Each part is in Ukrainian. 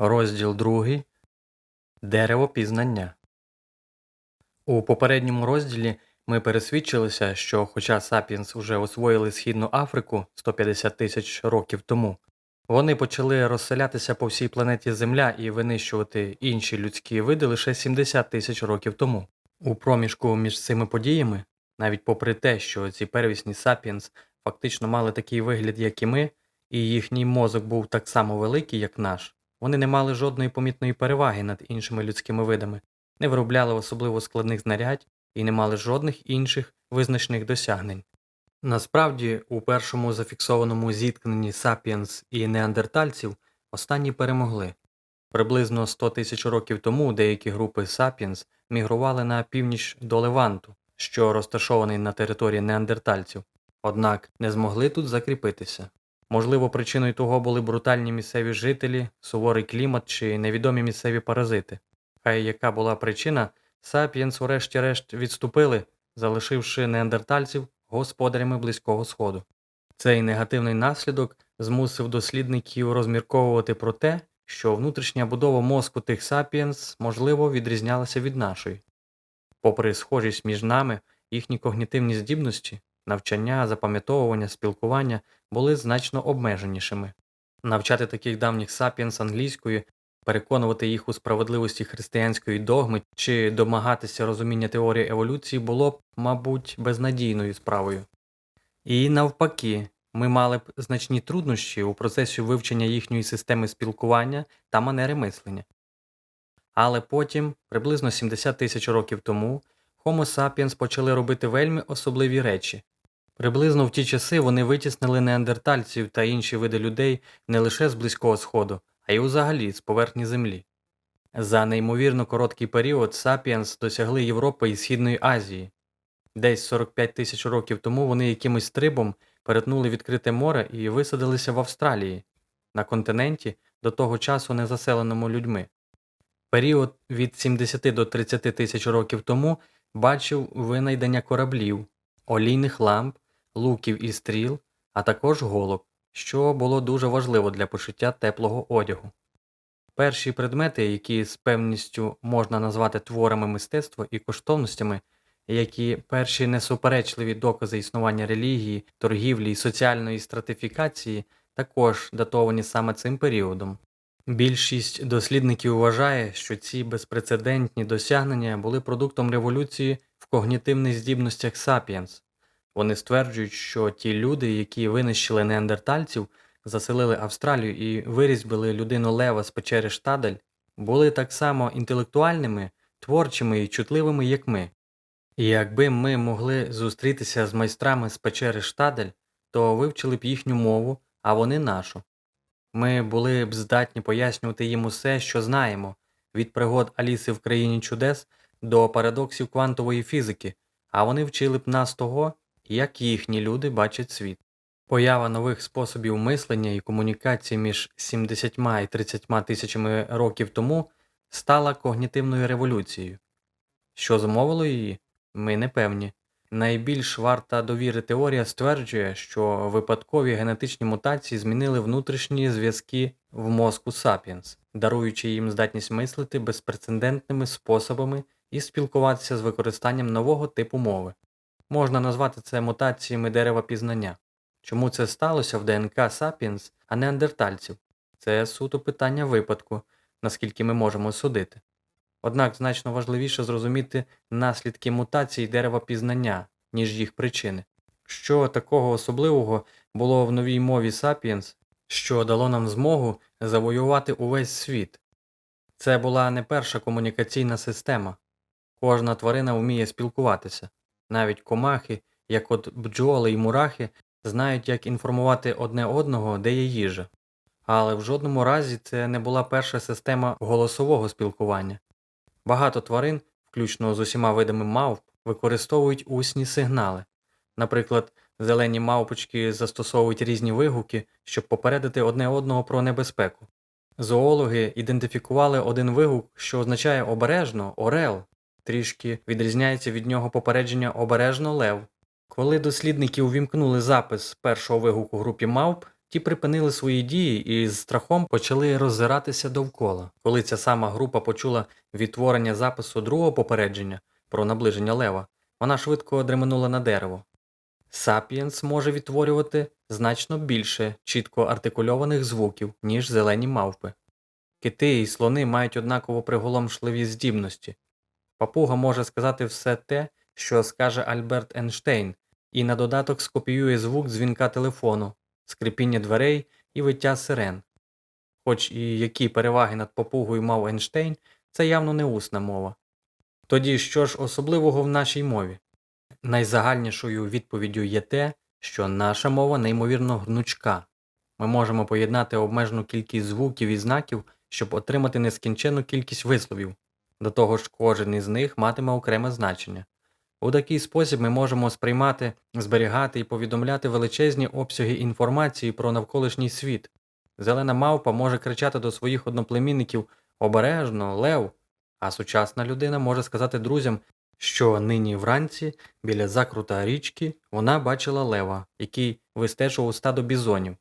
Розділ 2. Дерево пізнання. У попередньому розділі ми пересвідчилися, що хоча Сапіенс уже освоїли Східну Африку 150 тисяч років тому, вони почали розселятися по всій планеті Земля і винищувати інші людські види лише 70 тисяч років тому. У проміжку між цими подіями, навіть попри те, що ці первісні Сапіенс фактично мали такий вигляд, як і ми, і їхній мозок був так само великий, як наш, вони не мали жодної помітної переваги над іншими людськими видами, не виробляли особливо складних знарядь і не мали жодних інших визначних досягнень. Насправді, у першому зафіксованому зіткненні сапіенс і неандертальців останні перемогли. Приблизно 100 тисяч років тому деякі групи сапіенс мігрували на північ до Леванту, що розташований на території неандертальців, однак не змогли тут закріпитися. Можливо, причиною того були брутальні місцеві жителі, суворий клімат чи невідомі місцеві паразити. Хай яка була причина, сапіенс врешті-решт відступили, залишивши неандертальців господарями Близького Сходу. Цей негативний наслідок змусив дослідників розмірковувати про те, що внутрішня будова мозку тих сапіенс, можливо, відрізнялася від нашої. Попри схожість між нами, їхні когнітивні здібності, навчання, запам'ятовування, спілкування були значно обмеженішими. Навчати таких давніх сапіенс англійською, переконувати їх у справедливості християнської догми чи домагатися розуміння теорії еволюції було б, мабуть, безнадійною справою. І навпаки, ми мали б значні труднощі у процесі вивчення їхньої системи спілкування та манери мислення. Але потім, приблизно 70 тисяч років тому, Homo sapiens почали робити вельми особливі речі. Приблизно в ті часи вони витіснили неандертальців та інші види людей не лише з Близького Сходу, а й взагалі з поверхні Землі. За неймовірно короткий період Сапіенс досягли Європи і Східної Азії. Десь 45 тисяч років тому вони якимось стрибом перетнули відкрите море і висадилися в Австралії, на континенті, до того часу не заселеному людьми. Період від 70 до 30 тисяч років тому бачив винайдення кораблів, олійних ламп, луків і стріл, а також голок, що було дуже важливо для пошиття теплого одягу. Перші предмети, які з певністю можна назвати творами мистецтва і коштовностями, які перші несуперечливі докази існування релігії, торгівлі і соціальної стратифікації, також датовані саме цим періодом. Більшість дослідників вважає, що ці безпрецедентні досягнення були продуктом революції в когнітивних здібностях сапіенс. Вони стверджують, що ті люди, які винищили неандертальців, заселили Австралію і вирізбили людину лева з печери Штадель, були так само інтелектуальними, творчими і чутливими, як ми. І якби ми могли зустрітися з майстрами з печери Штадель, то вивчили б їхню мову, а вони нашу. Ми були б здатні пояснювати їм усе, що знаємо, від пригод Аліси в країні чудес до парадоксів квантової фізики, а вони вчили б нас того, як їхні люди бачать світ. Поява нових способів мислення і комунікації між 70 і 30 тисячами років тому стала когнітивною революцією. Що зумовило її, ми не певні. Найбільш варта довіри теорія стверджує, що випадкові генетичні мутації змінили внутрішні зв'язки в мозку сапіенс, даруючи їм здатність мислити безпрецедентними способами і спілкуватися з використанням нового типу мови. Можна назвати це мутаціями дерева пізнання. Чому це сталося в ДНК сапіенс, а не андертальців? Це суто питання випадку, наскільки ми можемо судити. Однак значно важливіше зрозуміти наслідки мутацій дерева пізнання, ніж їх причини. Що такого особливого було в новій мові Sapiens, що дало нам змогу завоювати увесь світ? Це була не перша комунікаційна система. Кожна тварина вміє спілкуватися. Навіть комахи, як от бджоли і мурахи, знають, як інформувати одне одного, де є їжа. Але в жодному разі це не була перша система голосового спілкування. Багато тварин, включно з усіма видами мавп, використовують усні сигнали. Наприклад, зелені мавпочки застосовують різні вигуки, щоб попередити одне одного про небезпеку. Зоологи ідентифікували один вигук, що означає обережно орел, трішки відрізняється від нього попередження обережно лев. Коли дослідники увімкнули запис першого вигуку групі мавп, Ті припинили свої дії і з страхом почали роззиратися довкола. Коли ця сама група почула відтворення запису другого попередження про наближення лева, вона швидко дременула на дерево. Сапіенс може відтворювати значно більше чітко артикульованих звуків, ніж зелені мавпи. Кити і слони мають однаково приголомшливі здібності. Папуга може сказати все те, що скаже Альберт Ейнштейн, і на додаток скопіює звук дзвінка телефону, скрипіння дверей і виття сирен. Хоч і які переваги над папугою мав Ейнштейн, це явно не усна мова. Тоді що ж особливого в нашій мові? Найзагальнішою відповіддю є те, що наша мова неймовірно гнучка. Ми можемо поєднати обмежену кількість звуків і знаків, щоб отримати нескінченну кількість висловів. До того ж, кожен із них матиме окреме значення. У такий спосіб ми можемо сприймати, зберігати і повідомляти величезні обсяги інформації про навколишній світ. Зелена мавпа може кричати до своїх одноплемінників обережно, лев, а сучасна людина може сказати друзям, що нині вранці біля закрута річки вона бачила лева, який вистежував стадо бізонів.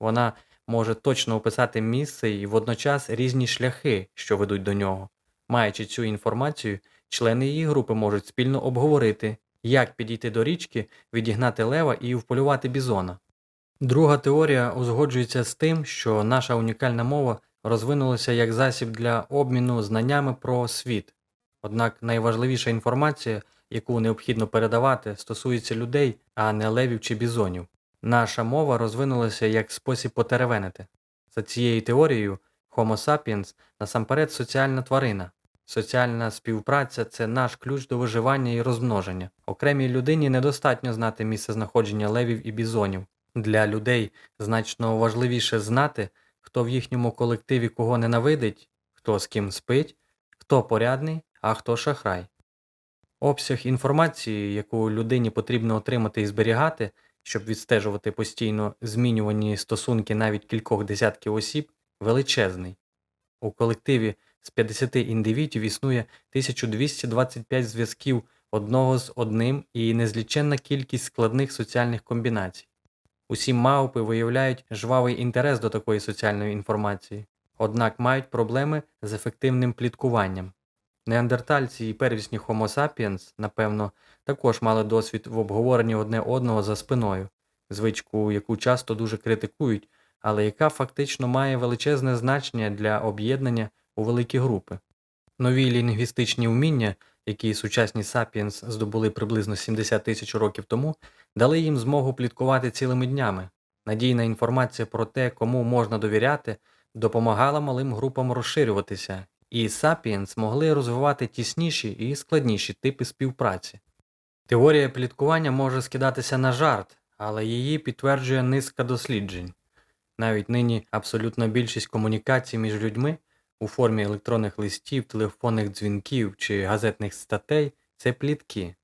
Вона може точно описати місце і водночас різні шляхи, що ведуть до нього. Маючи цю інформацію, члени її групи можуть спільно обговорити, як підійти до річки, відігнати лева і вполювати бізона. Друга теорія узгоджується з тим, що наша унікальна мова розвинулася як засіб для обміну знаннями про світ. Однак найважливіша інформація, яку необхідно передавати, стосується людей, а не левів чи бізонів. Наша мова розвинулася як спосіб потеревенити. За цією теорією, Homo sapiens насамперед соціальна тварина. Соціальна співпраця це наш ключ до виживання і розмноження. Окремій людині недостатньо знати місце знаходження левів і бізонів. Для людей значно важливіше знати, хто в їхньому колективі кого ненавидить, хто з ким спить, хто порядний, а хто шахрай. Обсяг інформації, яку людині потрібно отримати і зберігати, щоб відстежувати постійно змінювані стосунки навіть кількох десятків осіб, величезний. У колективі з 50 індивідів існує 1225 зв'язків одного з одним і незліченна кількість складних соціальних комбінацій. Усі мавпи виявляють жвавий інтерес до такої соціальної інформації, однак мають проблеми з ефективним пліткуванням. Неандертальці і первісні Homo sapiens, напевно, також мали досвід в обговоренні одне одного за спиною, звичку, яку часто дуже критикують, але яка фактично має величезне значення для об'єднання у великі групи. Нові лінгвістичні вміння, які сучасні сапіенс здобули приблизно 70 тисяч років тому, дали їм змогу пліткувати цілими днями. Надійна інформація про те, кому можна довіряти, допомагала малим групам розширюватися, і сапіенс могли розвивати тісніші і складніші типи співпраці. Теорія пліткування може скидатися на жарт, але її підтверджує низка досліджень. Навіть нині абсолютна більшість комунікацій між людьми у формі електронних листів, телефонних дзвінків чи газетних статей це плітки.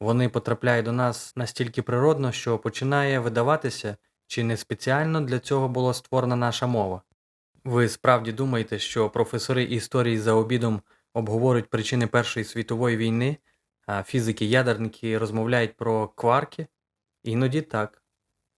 Вони потрапляють до нас настільки природно, що починає видаватися, чи не спеціально для цього була створена наша мова. Ви справді думаєте, що професори історії за обідом обговорюють причини Першої світової війни, а фізики-ядерники розмовляють про кварки? Іноді так.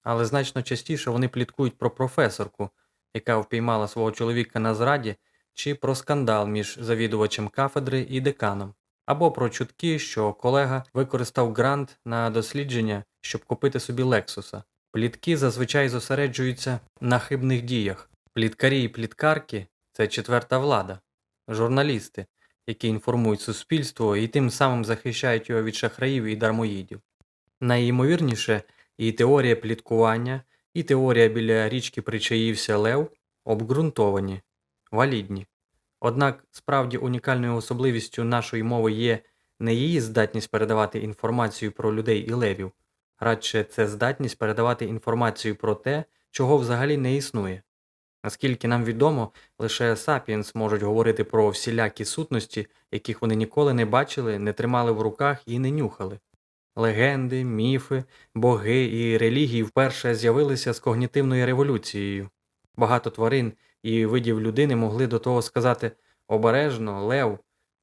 Але значно частіше вони пліткують про професорку, яка впіймала свого чоловіка на зраді, чи про скандал між завідувачем кафедри і деканом, або про чутки, що колега використав грант на дослідження, щоб купити собі Лексуса. Плітки зазвичай зосереджуються на хибних діях. Пліткарі і пліткарки це четверта влада, журналісти, які інформують суспільство і тим самим захищають його від шахраїв і дармоїдів. Найімовірніше, і теорія пліткування, і теорія біля річки причаївся Лев обґрунтовані, валідні. Однак справді унікальною особливістю нашої мови є не її здатність передавати інформацію про людей і левів, радше це здатність передавати інформацію про те, чого взагалі не існує. Наскільки нам відомо, лише сапіенс можуть говорити про всілякі сутності, яких вони ніколи не бачили, не тримали в руках і не нюхали. Легенди, міфи, боги і релігії вперше з'явилися з когнітивною революцією. Багато тварин і видів людини могли до того сказати обережно, лев.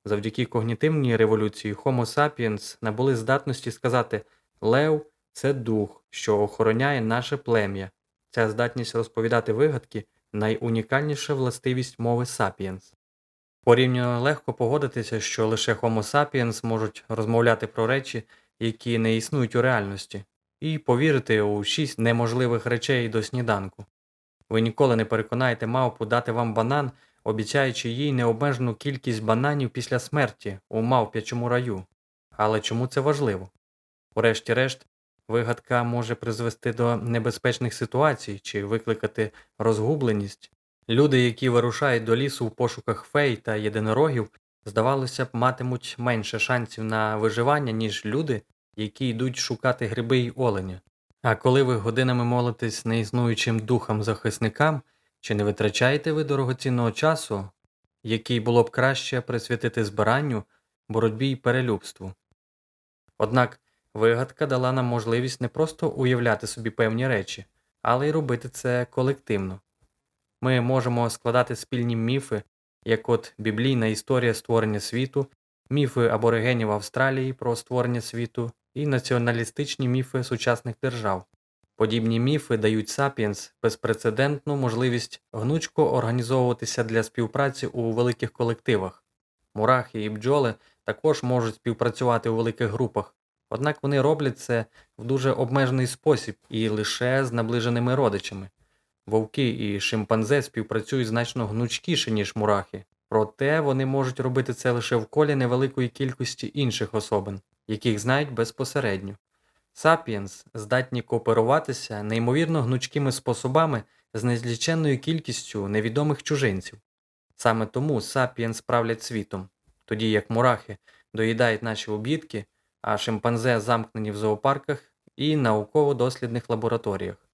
Завдяки когнітивній революції Homo sapiens набули здатності сказати Лев це дух, що охороняє наше плем'я. Ця здатність розповідати вигадки найунікальніша властивість мови сапієнс. Порівняно легко погодитися, що лише Homo sapiens можуть розмовляти про речі, які не існують у реальності, і повірити у шість неможливих речей до сніданку. Ви ніколи не переконаєте мавпу дати вам банан, обіцяючи їй необмежену кількість бананів після смерті у мавп'ячому раю. Але чому це важливо? Урешті-решт, вигадка може призвести до небезпечних ситуацій чи викликати розгубленість. Люди, які вирушають до лісу в пошуках фей та єдинорогів, здавалося б, матимуть менше шансів на виживання, ніж люди, які йдуть шукати гриби й оленя. А коли ви годинами молитесь неіснуючим духам захисникам, чи не витрачаєте ви дорогоцінного часу, який було б краще присвятити збиранню, боротьбі й перелюбству? Однак вигадка дала нам можливість не просто уявляти собі певні речі, але й робити це колективно. Ми можемо складати спільні міфи, як от біблійна історія створення світу, міфи аборигенів Австралії про створення світу і націоналістичні міфи сучасних держав. Подібні міфи дають Сапіенс безпрецедентну можливість гнучко організовуватися для співпраці у великих колективах. Мурахи і бджоли також можуть співпрацювати у великих групах, однак вони роблять це в дуже обмежений спосіб і лише з наближеними родичами. Вовки і шимпанзе співпрацюють значно гнучкіше, ніж мурахи, проте вони можуть робити це лише в колі невеликої кількості інших особин, яких знають безпосередньо. Сапіенс здатні кооперуватися неймовірно гнучкими способами з незліченною кількістю невідомих чужинців. Саме тому сапіенс правлять світом, тоді як мурахи доїдають наші обідки, а шимпанзе замкнені в зоопарках і науково-дослідних лабораторіях.